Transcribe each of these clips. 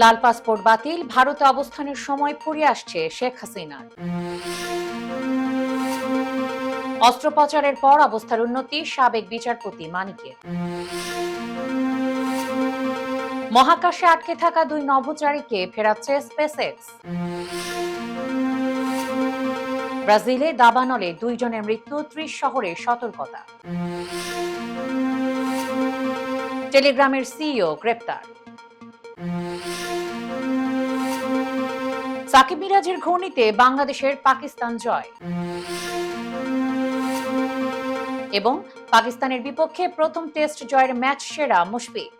লাল passport বাতিল, ভারতে অবস্থানের সময় ফুরিয়ে আসছে শেখ হাসিনার। অস্ত্রোপচারের পর অবস্থার উন্নতি, সাবেক বিচারপতি মানিকের। মহাকাশে আটকে থাকা দুই নভোচারীকে ফেরাচ্ছে স্পেসএক্স। ব্রাজিলে দাবানলে দুইজনের মৃত্যু, ত্রিশ শহরে সতর্কতা। টেলিগ্রামের সিইও গ্রেপ্তার। সাকিব মিরাজের ঘূর্ণিতে বাংলাদেশের পাকিস্তান জয়। এবং পাকিস্তানের বিপক্ষে প্রথম টেস্ট জয়ের ম্যাচ সেরা মুশফিক।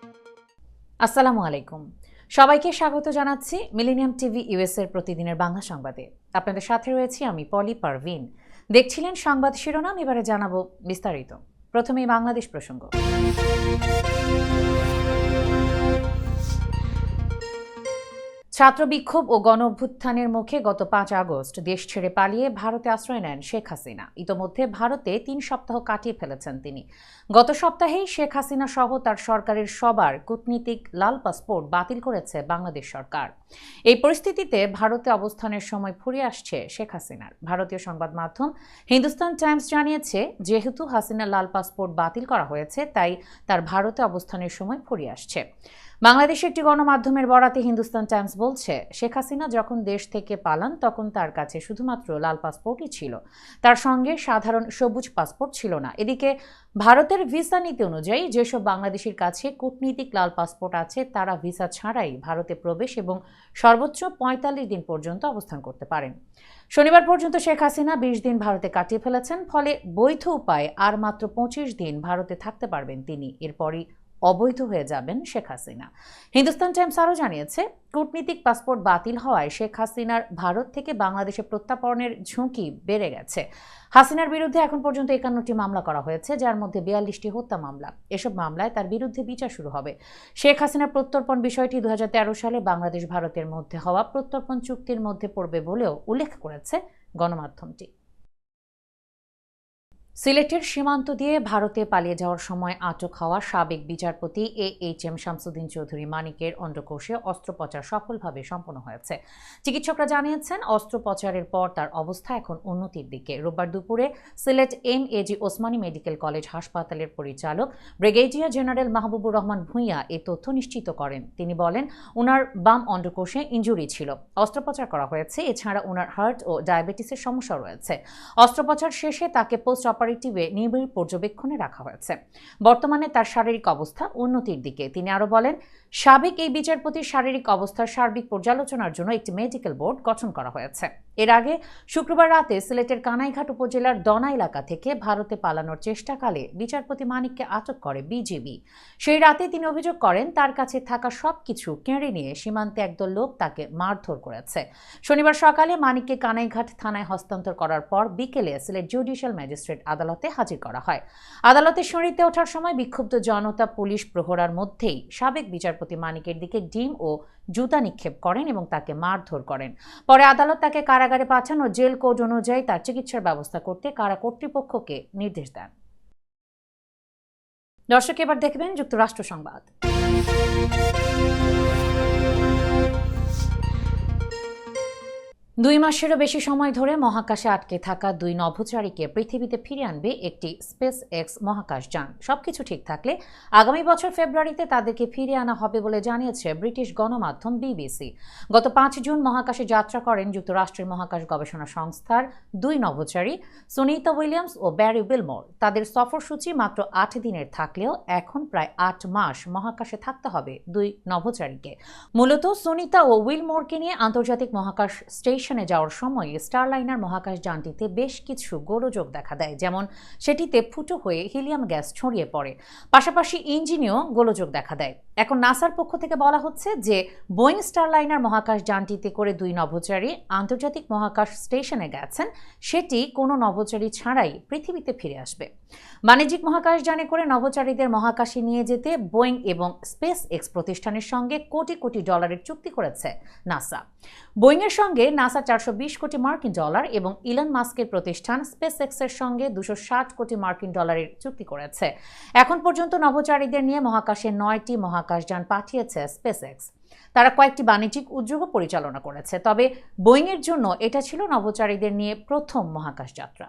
আসসালামু আলাইকুম। সবাইকে স্বাগত জানাচ্ছি মিলেনিয়াম টিভি ইউএস এর প্রতিদিনের বাংলা সংবাদে। আপনাদের সাথে রয়েছি আমি পলি পারভিন। দেখছিলেন সংবাদ শিরোনাম, এবারে জানাব বিস্তারিত। প্রথমেই বাংলাদেশ প্রসঙ্গ। ছাত্র বিক্ষোভ ও গণ অভ্যুত্থানের মুখে গত পাঁচ আগস্ট দেশ ছেড়ে পালিয়ে ভারতে আশ্রয় নেন শেখ হাসিনা। ইতোমধ্যে ভারতে তিন সপ্তাহ কাটিয়ে ফেলেছেন তিনি। গত সপ্তাহেই শেখ হাসিনা সহ তার সরকারের সবার কূটনীতিক লাল পাসপোর্ট বাতিল করেছে বাংলাদেশ সরকার। এই পরিস্থিতিতে ভারতে অবস্থানের সময় ফুরিয়ে আসছে শেখ হাসিনার। ভারতীয় সংবাদ মাধ্যম হিন্দুস্তান টাইমস জানিয়েছে, যেহেতু হাসিনা লাল পাসপোর্ট বাতিল করা হয়েছে, তাই তার ভারতে অবস্থানের সময় ফুরিয়ে আসছে। বাংলাদেশের একটি গণমাধ্যমের বরাতে হিন্দুস্তান টাইমস বলছে, শেখ হাসিনা যখন দেশ থেকে পালান তখন তার কাছে শুধুমাত্র লাল পাসপোর্টই ছিল। তার সঙ্গে সাধারণ সবুজ পাসপোর্ট ছিল না। এদিকে ভারতের ভিসা নীতি অনুযায়ী যেসব বাংলাদেশের কাছে কূটনীতিক লাল পাসপোর্ট আছে, তারা ভিসা ছাড়াই ভারতে প্রবেশ এবং সর্বোচ্চ পঁয়তাল্লিশ দিন পর্যন্ত অবস্থান করতে পারেন। শনিবার পর্যন্ত শেখ হাসিনা বিশ দিন ভারতে কাটিয়ে ফেলেছেন, ফলে বৈধ উপায়ে আর মাত্র পঁচিশ দিন ভারতে থাকতে পারবেন তিনি। এরপরই অবৈধ হয়ে যাবেন শেখ হাসিনা। হিন্দুস্তান টাইমস আরও জানিয়েছে, কূটনীতিক পাসপোর্ট বাতিল হওয়ায় শেখ হাসিনার ভারত থেকে বাংলাদেশে প্রত্যাপনের ঝুঁকি বেড়ে গেছে। হাসিনার বিরুদ্ধে এখন পর্যন্ত একান্নটি মামলা করা হয়েছে, যার মধ্যে বিয়াল্লিশটি হত্যা মামলা। এসব মামলায় তার বিরুদ্ধে বিচার শুরু হবে। শেখ হাসিনার প্রত্যর্পণ বিষয়টি দু হাজার তেরো সালে বাংলাদেশ ভারতের মধ্যে হওয়া প্রত্যর্পণ চুক্তির মধ্যে পড়বে বলেও উল্লেখ করেছে গণমাধ্যমটি। সিলেটের সীমান্ত দিয়ে ভারতে পালিয়ে যাওয়ার সময় আটক হওয়া সাবেক বিচারপতি A H M Shamsuddin Chowdhury মানিকের অন্ডকোষে অস্ত্রোপচার সফলভাবে সম্পন্ন হয়েছে। চিকিৎসকরা জানিয়েছেন, অস্ত্রোপচারের পর তার অবস্থা এখন উন্নতির দিকে। রোববার দুপুরে Sylhet M A G Osmani medical college হাসপাতালের পরিচালক ব্রিগেডিয়ার জেনারেল মাহবুবুর রহমান ভূঁইয়া এ তথ্য নিশ্চিত করেন। তিনি বলেন ওনার বাম অন্ডকোষে ইঞ্জুরি ছিল। অস্ত্রোপচার করা হয়েছে, এছাড়া ওনার হার্ট ও ডায়াবেটিসের সমস্যা রয়েছে। অস্ত্রোপচার শেষে তাকে পোস্ট অপারেটিভে নিবিড় পর্যবেক্ষণে রাখা হয়েছে। বর্তমানে তার শারীরিক অবস্থা উন্নতির দিকে। তিনি আরও বলেন, সাবেক এই বিচারপতির শারীরিক অবস্থার সার্বিক পর্যালোচনার জন্য একটি মেডিকেল বোর্ড গঠন করা হয়েছে। এর আগে শুক্রবার রাতে সিলেটের কানাইঘাট উপজেলার দনা এলাকা থেকে ভারতে পালানোর চেষ্টাকালে বিচারপতি মানিককে আটক করে বিজিবি। সেই রাতে তিনি অভিযোগ করেন, তার কাছে থাকা সবকিছু কেড়ে নিয়ে সীমান্তে একদল লোক তাকে মারধর করেছে। শনিবার সকালে মানিককে কানাইঘাট থানায় হস্তান্তর করার পর বিকেলে সিলেট জুডিশিয়াল ম্যাজিস্ট্রেট আদালতে হাজির করা হয়। আদালতে শুনানিতে ওঠার সময় বিক্ষুব্ধ জনতা, পুলিশ প্রহরার মধ্যেই সাবেক বিচারপতি মানিকের দিকে ডিম ও জুতা নিক্ষেপ করেন এবং তাকে মারধর করেন। পরে আদালত তাকে কারাগারে পাঠানো জেল কোড অনুযায়ী তার চিকিৎসার ব্যবস্থা করতে কারা কর্তৃপক্ষকে নির্দেশ দেন। দর্শক, এবার দেখবেন যুক্তরাষ্ট্র সংবাদ। দুই মাসেরও বেশি সময় ধরে মহাকাশে আটকে থাকা দুই নভোচারীকে পৃথিবীতে ফিরিয়ে আনবে একটি স্পেস এক্স মহাকাশ যান। সবকিছু ঠিক থাকলে আগামী বছর ফেব্রুয়ারিতে তাদেরকে ফিরিয়ে আনা হবে বলে জানিয়েছে ব্রিটিশ গণমাধ্যম বিবিসি। গত পাঁচ জুন মহাকাশে যাত্রা করেন যুক্তরাষ্ট্রের মহাকাশ গবেষণা সংস্থার দুই নভোচারী, সুনিতা উইলিয়ামস ও ব্যারি উইলমোর। তাদের সফরসূচি মাত্র আট দিনের থাকলেও এখন প্রায় আট মাস মহাকাশে থাকতে হবে দুই নভোচারীকে। মূলত সুনিতা ও উইলমোরকে নিয়ে আন্তর্জাতিক মহাকাশ স্টেশনে যাওয়ার সময় স্টারলাইনার মহাকাশ যানটিতে বেশ কিছু গোলযোগ দেখা দেয়, যেমন সেটিতে ফুটো হয়ে হিলিয়াম গ্যাস ছড়িয়ে পড়ে। পাশাপাশি ইঞ্জিনেও গোলযোগ দেখা দেয়। এখন নাসার পক্ষ থেকে বলা হচ্ছে যে, বোয়িং স্টারলাইনার মহাকাশ যানটিতে করে দুই নভোচারী আন্তর্জাতিক মহাকাশ স্টেশনে গেছেন, সেটি কোনো নভোচারী ছাড়াই পৃথিবীতে ফিরে আসবে। বাণিজ্যিক মহাকাশ যানে করে নভোচারীদের মহাকাশে নিয়ে যেতে বোয়িং এবং স্পেস এক্স প্রতিষ্ঠানের সঙ্গে কোটি কোটি ডলারের চুক্তি করেছে নাসা। বোয়িংয়ের সঙ্গে নাসা চারশো কোটি মার্কিন ডলার এবং ইলন মাস্কের প্রতিষ্ঠান স্পেস এক্সের সঙ্গে দুশো কোটি মার্কিন ডলারের চুক্তি করেছে। এখন পর্যন্ত নভোচারীদের নিয়ে মহাকাশে নয়টি মহাকাশযান পাঠিয়েছে স্পেস এক্স তারা কয়েকটি বাণিজ্যিক উদ্যোগও পরিচালনা করেছে, তবে বোয়িংয়ের জন্য এটা ছিল নভোচারীদের নিয়ে প্রথম মহাকাশ যাত্রা।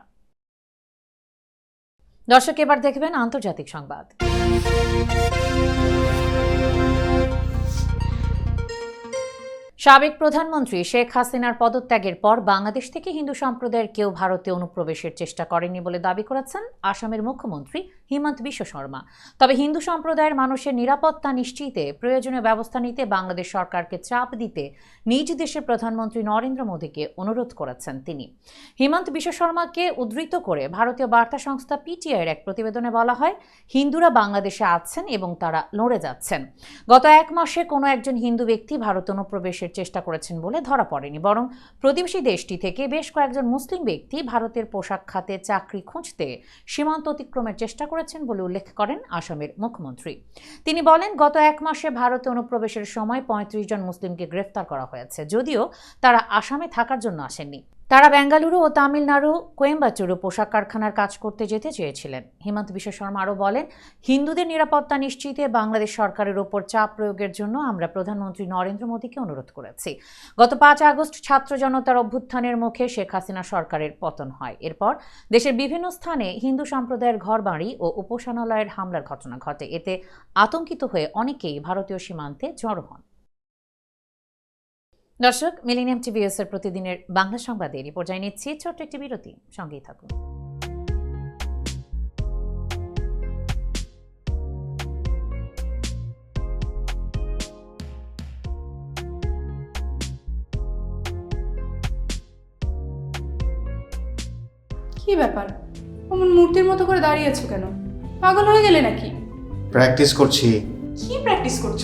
দর্শক, এবার দেখবেন আন্তর্জাতিক সংবাদ। সাবেক প্রধানমন্ত্রী শেখ হাসিনার পদত্যাগের পর বাংলাদেশ থেকে হিন্দু সম্প্রদায়ের কেউ ভারতে অনুপ্রবেশের চেষ্টা করেনি বলে দাবি করেছেন আসামের মুখ্যমন্ত্রী হিমন্ত বিশ্ব শর্মা। তবে হিন্দু সম্প্রদায়ের মানুষের নিরাপত্তা নিশ্চিতে প্রয়োজনীয় ব্যবস্থা নিতে বাংলাদেশ সরকারকে চাপ দিতে নিজ দেশের প্রধানমন্ত্রী নরেন্দ্র মোদীকে অনুরোধ করেছেন তিনি। হিমন্ত বিশ্ব শর্মাকে উদ্ধৃত করে ভারতীয় বার্তা সংস্থা পিটিআইয়ের এক প্রতিবেদনে বলা হয়, হিন্দুরা বাংলাদেশে আছেন এবং তারা লড়ে যাচ্ছেন। গত এক মাসে কোনো একজন হিন্দু ব্যক্তি ভারত অনুপ্রবেশের চেষ্টা করেছেন বলে ধরা পড়েনি, বরং প্রতিবেশী দেশটি থেকে বেশ কয়েকজন মুসলিম ব্যক্তি ভারতের পোশাক খাতে চাকরি খুঁজতে সীমান্ত অতিক্রমের চেষ্টা করেছেন বলে উল্লেখ করেন আসামের মুখ্যমন্ত্রী। তিনি বলেন, গত এক মাসে ভারতে অনুপ্রবেশের সময় পঁয়ত্রিশ জন মুসলিমকে গ্রেফতার করা হয়েছে। যদিও তারা আসামে থাকার জন্য আসেননি। তারা বেঙ্গালুরু ও তামিলনাড়ু, কোয়েম্বাচুরু পোশাক কারখানার কাজ করতে যেতে চেয়েছিলেন। হিমন্ত বিশ্ব শর্মা আরও বলেন, হিন্দুদের নিরাপত্তা নিশ্চিতে বাংলাদেশ সরকারের ওপর চাপ প্রয়োগের জন্য আমরা প্রধানমন্ত্রী নরেন্দ্র মোদীকে অনুরোধ করেছি। গত পাঁচ আগস্ট ছাত্র জনতার অভ্যুত্থানের মুখে শেখ হাসিনা সরকারের পতন হয়। এরপর দেশের বিভিন্ন স্থানে হিন্দু সম্প্রদায়ের ঘরবাড়ি ও উপাসনালয়ের হামলার ঘটনা ঘটে। এতে আতঙ্কিত হয়ে অনেকেই ভারতীয় সীমান্তে জড়ো হন। দর্শক মিলিনিয়াম টিভিএস এর প্রতিদিনের বাংলা সংবাদে এই পর্যায়ে নিচ্ছি ছোট্ট একটি বিরতি। সঙ্গেই থাকুন। কি ব্যাপার? অমন মূর্তির মতো করে দাঁড়িয়ে আছো কেন? পাগল হয়ে গেলে নাকি? প্র্যাকটিস করছি। কি প্র্যাকটিস করছ?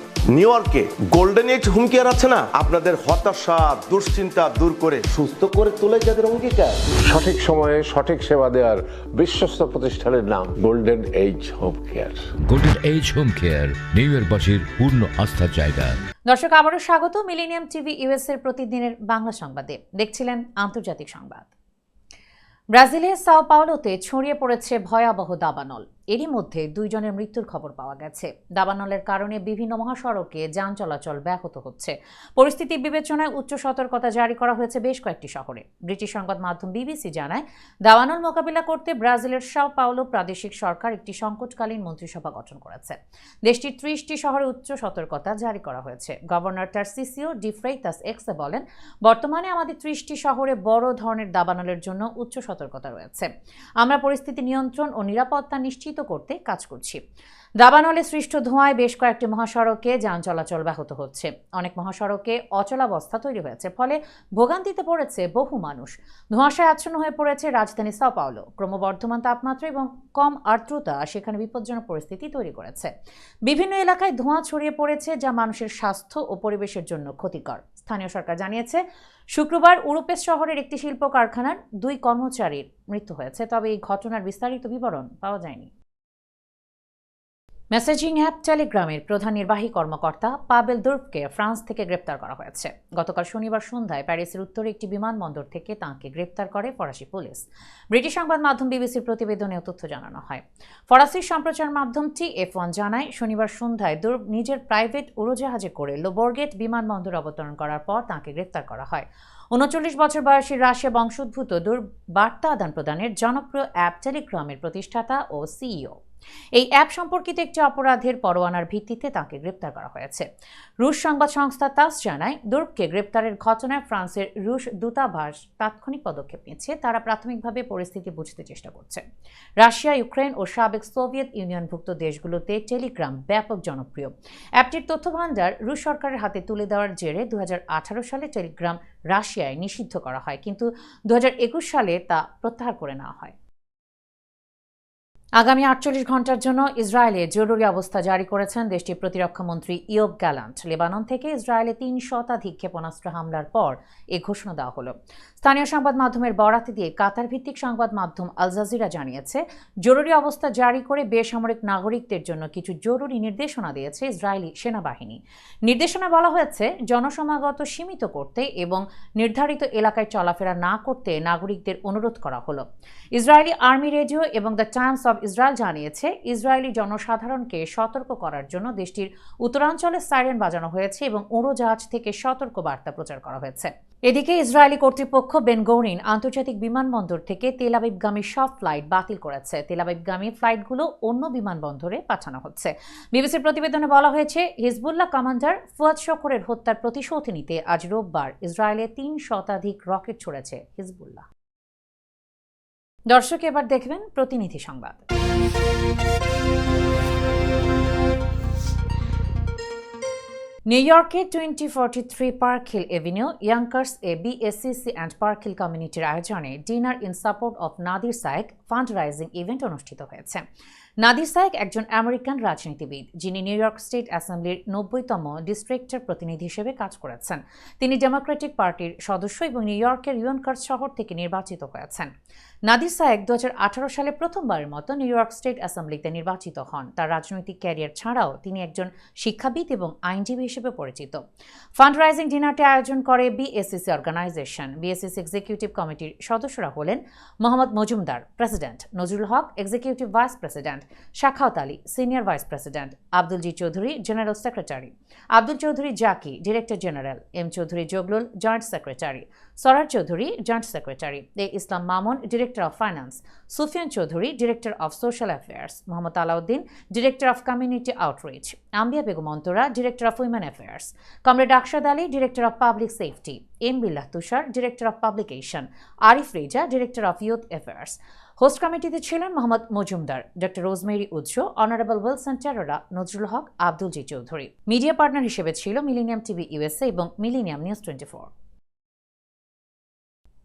নিউ ইয়র্কে গোল্ডেন এইজ হুমকি কেয়ার আছে না? আপনাদের হতাশা দুশ্চিন্তা দূর করে। সুস্থ করে তোলে যাদের অঙ্গীকার। সঠিক সময়ে সঠিক সেবা দেওয়ার বিশ্বস্ত প্রতিষ্ঠানের নাম Golden Age Home Care Golden Age Home Care New ইয়র্কবাসীর পূর্ণ আস্থার জায়গা দর্শক আবারও স্বাগত মিলেনিয়াম টিভি ইউএস এর প্রতিদিনের বাংলা সংবাদে। দেখছিলেন আন্তর্জাতিক সংবাদ। ব্রাজিলের সাও পাওলোতে ছড়িয়ে পড়েছে ভয়াবহ দাবানল। এরই মধ্যে দুইজনের মৃত্যুর খবর পাওয়া গেছে। দাবানলের কারণে বিভিন্ন মহাসড়কে যান চলাচল ব্যাহত হচ্ছে। পরিস্থিতি বিবেচনায় উচ্চ সতর্কতা জারি করা হয়েছে বেশ কয়েকটি শহরে। ব্রিটিশ সংবাদ মাধ্যম বিবিসি জানায়, দাবানল মোকাবিলা করতে ব্রাজিলের সাও পাওলো প্রাদেশিক সরকার একটি সংকটকালীন মন্ত্রিসভা গঠন করেছে। দেশটির ত্রিশটি শহরে উচ্চ সতর্কতা জারি করা হয়েছে। গভর্নর টার্সিসিও ডিফ্রেইতাস এক্সে বলেন, বর্তমানে আমাদের ত্রিশটি শহরে বড় ধরনের দাবানলের জন্য উচ্চ সতর্কতা রয়েছে। আমরা পরিস্থিতি নিয়ন্ত্রণ ও নিরাপত্তা নিশ্চিত করতে কাজ করছি। দাবানলে সৃষ্ট ধোঁয়ায় বেশ কয়েকটি মহাসড়কে যান চলাচল ব্যাহত হচ্ছে। অনেক মহাসড়কে অচলাবস্থা তৈরি হয়েছে, ফলে ভোগান্তিতে পড়েছে বহু মানুষ। ধোঁয়াশায় আচ্ছন্ন হয়ে পড়েছে রাজধানী সাও পাওলো। ক্রমবর্ধমান তাপমাত্রা এবং কম আর্দ্রতা সেখানে বিপজ্জনক পরিস্থিতি তৈরি করেছে। বিভিন্ন এলাকায় ধোঁয়া ছড়িয়ে পড়েছে, যা মানুষের স্বাস্থ্য ও পরিবেশের জন্য ক্ষতিকর। স্থানীয় সরকার জানিয়েছে, শুক্রবার উরুপেস শহরের একটি শিল্প কারখানার দুই কর্মচারীর মৃত্যু হয়েছে, তবে এই ঘটনার বিস্তারিত বিবরণ পাওয়া যায়নি। মেসেজিং অ্যাপ টেলিগ্রামের প্রধান নির্বাহী কর্মকর্তা পাবেল দুর্ভকে ফ্রান্স থেকে গ্রেপ্তার করা হয়েছে। গতকাল শনিবার সন্ধ্যায় প্যারিসের উত্তরে একটি বিমানবন্দর থেকে তাঁকে গ্রেপ্তার করে ফরাসি পুলিশ। ব্রিটিশ সংবাদ মাধ্যম বিবিসির প্রতিবেদনে তথ্য জানানো হয়। ফরাসি সম্প্রচার মাধ্যম টি এফ ওয়ান জানায়, শনিবার সন্ধ্যায় দুর্ভ নিজের প্রাইভেট উড়োজাহাজে করে লোবর্গেট বিমানবন্দর অবতরণ করার পর তাঁকে গ্রেপ্তার করা হয়। উনচল্লিশ বছর বয়সী রাশিয়া বংশোদ্ভূত দূর বার্তা আদান প্রদানের জনপ্রিয় অ্যাপ টেলিগ্রামের প্রতিষ্ঠাতা ও সিইও এই অ্যাপ সম্পর্কিত একটি অপরাধের পরোয়ানার ভিত্তিতে তাকে গ্রেপ্তার করা হয়েছে। রুশ সংবাদ সংস্থা তাস জানায়, দুর্গকে গ্রেপ্তারের ঘটনায় ফ্রান্সের রুশ দূতাবাস তাৎক্ষণিক পদক্ষেপ নিচ্ছে। তারা প্রাথমিকভাবে পরিস্থিতি বুঝতে চেষ্টা করছে। রাশিয়া, ইউক্রেন ও সাবেক সোভিয়েত ইউনিয়নভুক্ত দেশগুলোতে টেলিগ্রাম ব্যাপক জনপ্রিয়। অ্যাপটির তথ্য ভাণ্ডার রুশ সরকারের হাতে তুলে দেওয়ার জেরে দু হাজার আঠারো সালে টেলিগ্রাম রাশিয়ায় নিষিদ্ধ করা হয়। কিন্তু দু হাজার একুশ সালে তা প্রত্যাহার করে নেওয়া হয়। আগামী আটচল্লিশ ঘণ্টার জন্য ইসরায়েলে জরুরি অবস্থা জারি করেছেন দেশটির প্রতিরক্ষা মন্ত্রী ইয়োব গ্যালান্ট। লেবানন থেকে ইসরায়েলে তিন শতাধিক ক্ষেপণাস্ত্র হামলার পর এ ঘোষণা দেওয়া হলো। স্থানীয় সংবাদ মাধ্যমের বরাতে দিয়ে কাতার ভিত্তিক সংবাদ মাধ্যম আল জাজিরা জানিয়েছে, জরুরি অবস্থা জারি করে বেসামরিক নাগরিকদের জন্য কিছু জরুরি নির্দেশনা দিয়েছে ইসরায়েলি সেনাবাহিনী। নির্দেশনা বলা হয়েছে, জনসমাগত সীমিত করতে এবং নির্ধারিত এলাকায় চলাফেরা না করতে নাগরিকদের অনুরোধ করা হলো। ইসরায়েলি আর্মি রেডিও এবং দ্য টাইমস অব ইসরায়েল জানিয়েছে, ইসরায়েলি জনসাধারণকে সতর্ক করার জন্য দেশটির উত্তরাঞ্চলে সাইরেন বাজানো হয়েছে এবং উড়োজাহাজ থেকে সতর্ক বার্তা প্রচার করা হয়েছে। এদিকে ইসরায়েলি কর্তৃপক্ষ বেনগৌরিন আন্তর্জাতিক বিমানবন্দর থেকে তেলাবিবগামী সব ফ্লাইট বাতিল করেছে। তেলাবিবগামী ফ্লাইটগুলো অন্য বিমানবন্দরে পাঠানো হচ্ছে। বিবিসির প্রতিবেদনে বলা হয়েছে, হিজবুল্লাহ কমান্ডার ফুয়াদ শকরের হত্যার প্রতিশোধ নিতে আজ রোববার ইসরায়েলে তিন শতাধিক রকেট ছড়েছে হিজবুল্লাহ। দর্শক, এবার দেখবেন প্রতিনিধি সংবাদ। নিউ ইয়র্কের twenty forty three Park Hill Avenue, Yonkers A BSCC and park hill কমিউনিটির আয়োজনে dinner in support of Nader Sayegh fund raising event অনুষ্ঠিত হয়েছে। নাদির সাইক একজন আমেরিকান রাজনীতিবিদ, যিনি নিউ ইয়র্ক স্টেট অ্যাসেম্বলির নব্বইতম ডিস্ট্রিক্টের প্রতিনিধি হিসেবে কাজ করেছেন। তিনি ডেমোক্রেটিক পার্টির সদস্য এবং নিউ ইয়র্কের ইয়নকার্স শহর থেকে নির্বাচিত হয়েছেন। নাদির সায়েক দু সালে প্রথমবারের মতো নিউ ইয়র্ক স্টেট অ্যাসেম্বলিতে নির্বাচিত হন। তার রাজনৈতিক ক্যারিয়ার ছাড়াও তিনি একজন শিক্ষাবিদ এবং আইনজীবী হিসেবে পরিচিত। ফান্ড রাইজিং ডিনারটি আয়োজন করে বিএসসিসি অর্গানাইজেশন বিএসসিসি এক্সিকিউটিভ কমিটির সদস্যরা হলেন Mohammad Majumder president Nazrul Haque executive vice president Shakhawat Ali senior vice president Abdul G Chowdhury general secretary Abdul Chowdhury Zaki director general M Chowdhury Zaglul joint secretary Sarar Chowdhury joint secretary A Islam Mamun director of finance Sufian Chowdhury director of social affairs Mohammad Alauddin director of community outreach Ambia Begum Antara director of women affairs comrade Akshad Ali director of public safety M Billah Tushar director of publication Arif Reza director of youth affairs host কমিটিতে ছিলেন Mohammad Majumdar, doctor Rosemary Utsho honourable ওয়েলসন টেরোরা Nazrul Haque, Abdul G Chowdhury. Media partner হিসেবে ছিল millennium TV USA এবং millennium news twenty four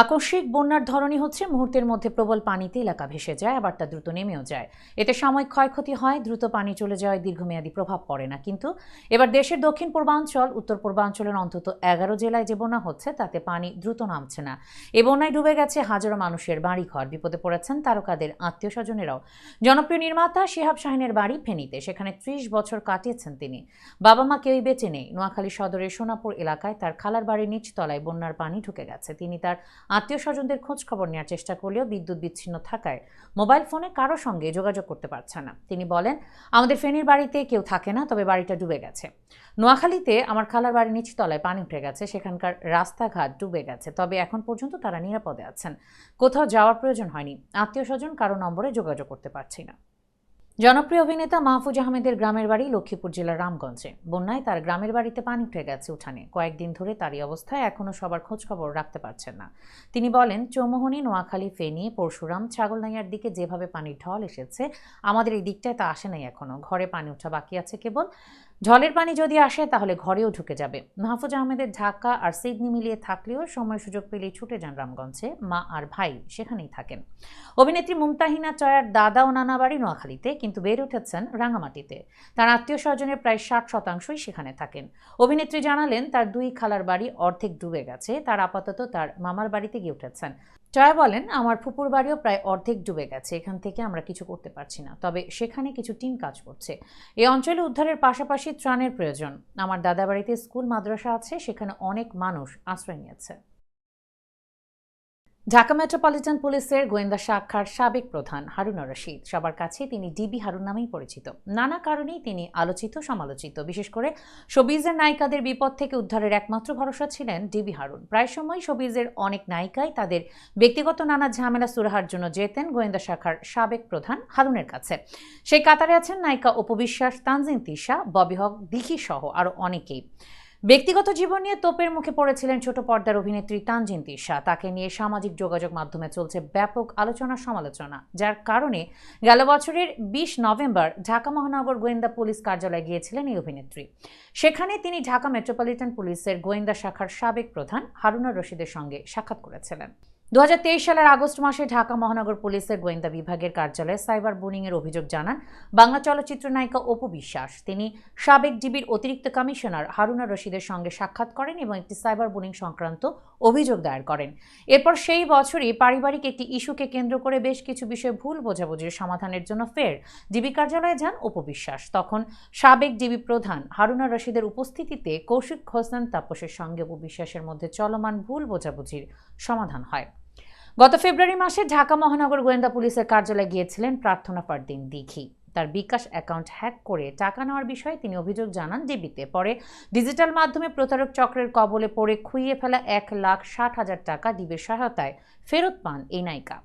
আকস্মিক বন্যার ধরনই হচ্ছে মুহূর্তের মধ্যে প্রবল পানিতে এলাকা ভেসে যায়, আবার তা দ্রুত নেমেও যায়। এতে সাময়িক ক্ষয়ক্ষতি হয়, দ্রুত পানি চলে যাওয়ায় দীর্ঘমেয়াদী প্রভাব পড়ে না। কিন্তু এবার দেশের দক্ষিণ পূর্বাঞ্চল, উত্তর পূর্বাঞ্চলের অন্তত এগারো জেলায় যে বন্যা হচ্ছে, তাতে পানি দ্রুত নামছে না। এ বন্যায় ডুবে গেছে হাজারো মানুষের বাড়িঘর। বিপদে পড়েছেন তারকাদের আত্মীয় স্বজনেরাও জনপ্রিয় নির্মাতা শিহাব শাহিনের বাড়ি ফেনীতে, সেখানে ত্রিশ বছর কাটিয়েছেন তিনি। বাবা মা কেউই বেঁচে নেই। নোয়াখালী সদরের সোনাপুর এলাকায় তার খালার বাড়ির নিচতলায় বন্যার পানি ঢুকে গেছে। তিনি তার আত্মীয় স্বজনদের খোঁজ খবর নেওয়ার চেষ্টা করলেও বিদ্যুৎ বিচ্ছিন্ন থাকায় মোবাইল ফোনে কারও সঙ্গে যোগাযোগ করতে পারছে না। তিনি বলেন, আমাদের ফেনীর বাড়িতে কেউ থাকে না, তবে বাড়িটা ডুবে গেছে। নোয়াখালীতে আমার খালার বাড়ির নিচতলায় পানি উঠে গেছে, সেখানকার রাস্তাঘাট ডুবে গেছে, তবে এখন পর্যন্ত তারা নিরাপদে আছেন। কোথাও যাওয়ার প্রয়োজন হয়নি। আত্মীয় স্বজন কারও নম্বরে যোগাযোগ করতে পারছি না। জনপ্রিয় অভিনেতা মাহফুজ আহমেদের গ্রামের বাড়ি লক্ষ্মীপুর জেলার রামগঞ্জে। বন্যায় তার গ্রামের বাড়িতে পানি উঠে গেছে উঠানে। কয়েকদিন ধরে তারই অবস্থায় এখনও সবার খোঁজখবর রাখতে পারছেন না। তিনি বলেন, চৌমোহনী, নোয়াখালী, ফেনী, পরশুরাম, ছাগলনাইয়ার দিকে যেভাবে পানির ঢল এসেছে, আমাদের এই দিকটায় তা আসে নাই এখনও ঘরে পানি উঠা বাকি আছে কেবল ঝড়ের পানি যদি আসে, তাহলে ঘরেও ঢুকে যাবে। মাহফুজ আহমেদের ঢাকা আর সিডনি মিলিয়ে থাকলেও সময় সুযোগ পেলেই ছুটে যান রামগঞ্জে মা আর ভাই সেখানেই থাকেন। অভিনেত্রী মুমতাহিনা চয়ার দাদা ও নানা বাড়ি নোয়াখালীতে, কিন্তু বেড়ে উঠেছেন রাঙামাটিতে। তার আত্মীয় স্বজনের প্রায় ষাট শতাংশই সেখানে থাকেন। অভিনেত্রী জানালেন, তার দুই খালার বাড়ি অর্ধেক ডুবে গেছে, তার আপাতত তার মামার বাড়িতে গিয়ে উঠেছেন। জয়া বলেন, আমার ফুপুর বাড়িও প্রায় অর্ধেক ডুবে গেছে, এখান থেকে আমরা কিছু করতে পারছি না। তবে সেখানে কিছু টিম কাজ করছে। এই অঞ্চলে উদ্ধারের পাশাপাশি ত্রাণের প্রয়োজন। আমার দাদা বাড়িতে স্কুল, মাদ্রাসা আছে, সেখানে অনেক মানুষ আশ্রয় নিয়েছে। ঢাকা মেট্রোপলিটন পুলিশের গোয়েন্দা শাখার সাবেক প্রধান হারুন রশিদ। সবার কাছে তিনি ডিবি হারুন নামেই পরিচিত। নানা কারণেই তিনি আলোচিত, সমালোচিত। বিশেষ করে শোবিজের নায়িকাদের বিপদ থেকে উদ্ধারের একমাত্র ভরসা ছিলেন ডিবি হারুন। প্রায় সময় শোবিজের অনেক নায়িকাই তাদের ব্যক্তিগত নানা ঝামেলা সুরাহার জন্য যেতেন গোয়েন্দা শাখার সাবেক প্রধান হারুনের কাছে। সেই কাতারে আছেন নায়িকা অপবিশ্বাস তানজিন তিশা, ববি হক দিঘি সহ আরও অনেকেই। ব্যক্তিগত জীবন নিয়ে তোপের মুখে পড়েছিলেন ছোট পর্দার অভিনেত্রী তানজিন তিশা। তাকে নিয়ে সামাজিক যোগাযোগ মাধ্যমে চলছে ব্যাপক আলোচনা সমালোচনা, যার কারণে গেল বছরের বিশ নভেম্বর ঢাকা মহানগর গোয়েন্দা পুলিশ কার্যালয়ে গিয়েছিলেন এই অভিনেত্রী। সেখানে তিনি ঢাকা মেট্রোপলিটন পুলিশের গোয়েন্দা শাখার সাবেক প্রধান হারুনা রশিদের সঙ্গে সাক্ষাৎ করেছিলেন। দু হাজার তেইশ সালের আগস্ট মাসে ঢাকা মহানগর পুলিশের গোয়েন্দা বিভাগের কার্যালয়ে সাইবার বুলিংয়ের অভিযোগ জানান বাংলা চলচ্চিত্র নায়িকা অপু বিশ্বাস। তিনি সাবেক ডিবির অতিরিক্ত কমিশনার হারুনা রশিদের সঙ্গে সাক্ষাৎ করেন এবং একটি সাইবার বুলিং সংক্রান্ত অভিযোগ দায়ের করেন। এরপর সেই বছরই পারিবারিক একটি ইস্যুকে কেন্দ্র করে বেশ কিছু বিষয়ে ভুল বোঝাবুঝির সমাধানের জন্য ফের ডিবি কার্যালয়ে যান অপু বিশ্বাস। তখন সাবেক ডিবি প্রধান হারুনা রশিদের উপস্থিতিতে কৌশিক হোসেন তাপসের সঙ্গে অপু বিশ্বাসের মধ্যে চলমান ভুল বোঝাবুঝির সমাধান হয়। গত ফেব্রুয়ারি মাসে ঢাকা মহানগর গোয়েন্দা পুলিশের কার্যালয়ে গিয়েছিলেন প্রার্থনা পারদিন দিঘি। তার বিকাশ অ্যাকাউন্ট হ্যাক করে টাকা নেওয়ার বিষয়ে তিনি অভিযোগ জানান ডিবিতে পরে ডিজিটাল মাধ্যমে প্রতারক চক্রের কবলে পড়ে খুইয়ে ফেলা এক লাখ ষাট হাজার টাকা ডিবির সহায়তায় ফেরত পান এই নায়িকা।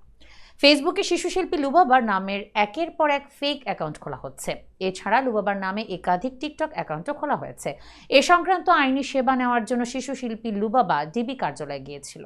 ফেসবুকে শিশুশিল্পী লুবাবার নামের একের পর এক ফেক অ্যাকাউন্ট খোলা হচ্ছে। এছাড়া লুবাবার নামে একাধিক টিকটক অ্যাকাউন্টও খোলা হয়েছে। এ সংক্রান্ত আইনি সেবা নেওয়ার জন্য শিশুশিল্পী লুবাবা ডিবি কার্যালয়ে গিয়েছিল।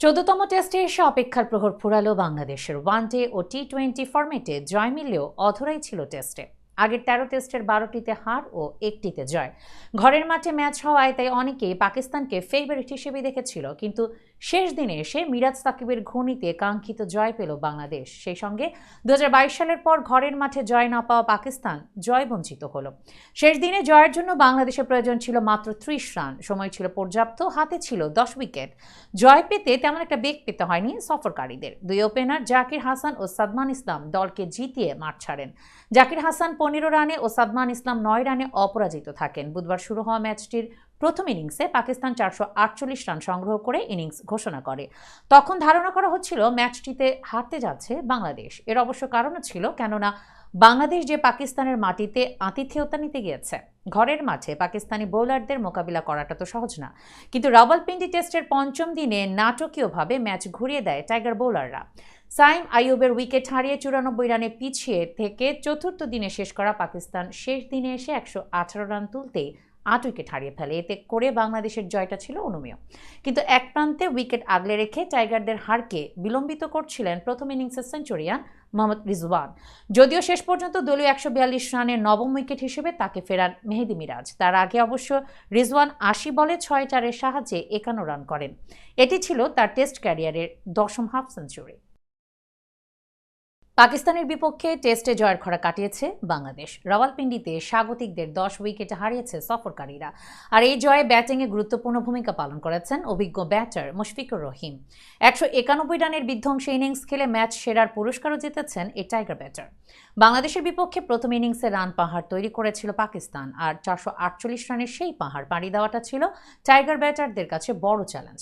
চোদ্দতম টেস্টে এসে অপেক্ষার প্রহর ফুরালো বাংলাদেশের ওয়ানডে ও টি টোয়েন্টি ফর্মেটে জয় মিললেও অধরাই ছিল টেস্টে আগের তেরো টেস্টের বারোটিতে হার ও একটিতে জয়। ঘরের মাঠে ম্যাচ হওয়ায় তাই অনেকেই পাকিস্তানকে ফেভারিট হিসেবে দেখেছিল, কিন্তু শেষ দিনে এসে মিরাজ সাকিবের ঘূর্ণিতে কাঙ্ক্ষিত জয় পেল বাংলাদেশ। সেই সঙ্গে দু সালের পর ঘরের মাঠে জয় না পাওয়া পাকিস্তান জয় বঞ্চিত হলো। শেষ দিনে জয়ের জন্য বাংলাদেশের প্রয়োজন ছিল মাত্র ত্রিশ রান। সময় ছিল পর্যাপ্ত, হাতে ছিল দশ উইকেট। জয় পেতে তেমন একটা বেগ পেতে হয়নি সফরকারীদের। দুই ওপেনার জাকির হাসান ও সাদমান ইসলাম দলকে জিতিয়ে মাঠ ছাড়েন। জাকির হাসান পনেরো রানে ও সাদমান ইসলাম নয় রানে অপরাজিত থাকেন। বুধবার শুরু হওয়া ম্যাচটির প্রথম ইনিংসে পাকিস্তান চারশো আটচল্লিশ রান সংগ্রহ করে ইনিংস ঘোষণা করে। তখন ধারণা করা হচ্ছিল ম্যাচটিতে হারতে যাচ্ছে বাংলাদেশ। এর অবশ্য কারণও ছিল কেননা বাংলাদেশ যে পাকিস্তানের মাটিতে আতিথেয়তা নিতে গিয়েছে, ঘরের মাঠে পাকিস্তানি বোলারদের মোকাবিলা করাটা তো সহজ না। কিন্তু রাওয়ালপিন্ডি টেস্টের পঞ্চম দিনে নাটকীয়ভাবে ম্যাচ ঘুরিয়ে দেয় টাইগার বোলাররা। সাইম আইয়ুবের উইকেট হারিয়ে চুরানব্বই রানে পিছিয়ে থেকে চতুর্থ দিনে শেষ করা পাকিস্তান শেষ দিনে এসে একশো আঠারো রান তুলতে আট উইকেট হারিয়ে ফেলে। এতে করে বাংলাদেশের জয়টা ছিল অনুমেয়। কিন্তু এক প্রান্তে উইকেট আগলে রেখে টাইগারদের হারকে বিলম্বিত করছিলেন প্রথম ইনিংসের সেঞ্চুরিয়ান মোহাম্মদ রিজওয়ান। যদিও শেষ পর্যন্ত দলীয় একশো বিয়াল্লিশ রানের নবম উইকেট হিসেবে তাকে ফেরান মেহেদি মিরাজ। তার আগে অবশ্য রিজওয়ান আশি বলে ছয় চারের সাহায্যে একান্ন রান করেন। এটি ছিল তার টেস্ট ক্যারিয়ারের দশম হাফ সেঞ্চুরি। পাকিস্তানের বিপক্ষে টেস্টে জয়ের খরা কাটিয়েছে বাংলাদেশ। রাওয়ালপিন্ডিতে স্বাগতিকদের দশ উইকেটে হারিয়েছে সফরকারীরা। আর এই জয়ে ব্যাটিংয়ে গুরুত্বপূর্ণ ভূমিকা পালন করেছেন অভিজ্ঞ ব্যাটার মুশফিকুর রহিম। একশো একানব্বই রানের বিধ্বংসী ইনিংস খেলে ম্যাচ সেরার পুরস্কারও জিতেছেন এই টাইগার ব্যাটার। বাংলাদেশের বিপক্ষে প্রথম ইনিংসে রান পাহাড় তৈরি করেছিল পাকিস্তান, আর চারশো আটচল্লিশ রানের সেই পাহাড় পাড়ি দেওয়াটা ছিল টাইগার ব্যাটারদের কাছে বড় চ্যালেঞ্জ।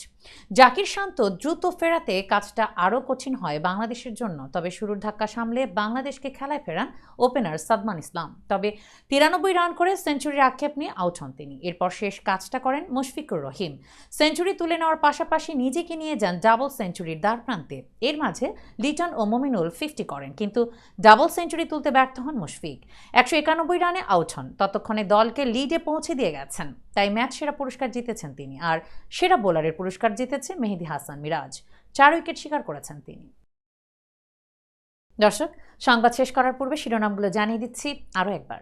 জাকির শান্ত দ্রুত ফেরাতে কাজটা আরও কঠিন হয় বাংলাদেশের জন্য, তবে শুরুর ধাক্কা সামলে বাংলাদেশকে খেলায় ফেরান ওপেনার সাদমান ইসলাম। তবে তিরানব্বই রান করে সেঞ্চুরির আক্ষেপ নিয়ে আউট হন তিনি। এরপর শেষ কাজটা করেন মুশফিকুর রহিম। সেঞ্চুরি তুলে নেওয়ার পাশাপাশি নিজেকে নিয়ে যান ডাবল সেঞ্চুরির দ্বার প্রান্তে এর মাঝে লিটন ও মমিনুল ফিফটি করেন, কিন্তু ডাবল সেঞ্চুরি তুলতে ব্যর্থ হন মুশফিক। একশো একানব্বই রানে আউট হন। ততক্ষণে দলকে লিডে পৌঁছে দিয়ে গেছেন। তাই ম্যাচ সেরা পুরস্কার জিতেছেন তিনি। আর সেরা বোলারের পুরস্কার জিতেছে মেহেদি হাসান মিরাজ। চার উইকেট শিকার করেছেন তিনি। দর্শক, সংবাদ শেষ করার পূর্বে শিরোনামগুলো জানিয়ে দিচ্ছি আরও একবার।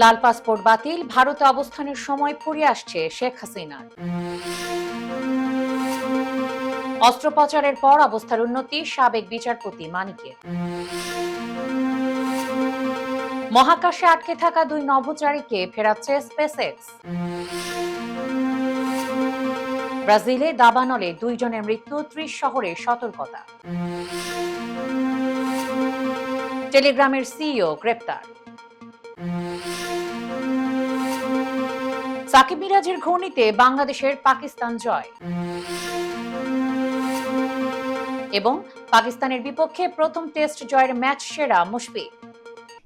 লাল পাসপোর্ট বাতিল। ভারতে অবস্থানের সময় ফুরিয়ে আসছে শেখ হাসিনার। অস্ত্রোপচারের পর অবস্থার উন্নতি, সাবেক বিচারপতি মানিকের। মহাকাশে আটকে থাকা দুই নভোচারীকে ফেরাচ্ছে স্পেসএক্স। ব্রাজিলে দাবানলে দুইজনের মৃত্যু, ত্রিশ শহরে সতর্কতা। টেলিগ্রামের সিইও গ্রেপ্তার। সাকিব মিরাজের ঘূর্ণিতে বাংলাদেশের পাকিস্তান জয়। এবং পাকিস্তানের বিপক্ষে প্রথম টেস্ট জয়ের ম্যাচ সেরা মুশফিক।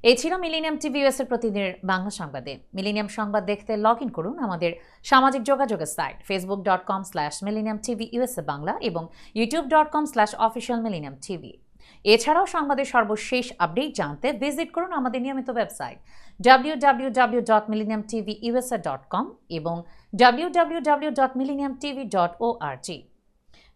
এই ছিল মিলিনিয়াম টিভি এর প্রতিদিনের বাংলা সংবাদে। মিলিনিয়াম সংবাদ দেখতে লগ ইন করুন আমাদের সামাজিক যোগাযোগের site Facebook dot com slash Millennium TV USA Bangla এবং YouTube dot com slash official Millennium TV এছাড়াও সংবাদের সর্বশেষ আপডেট জানতে ভিজিট করুন আমাদের নিয়মিত website W W W dot Millennium TV USA dot com এবং W W W dot Millennium TV dot O R G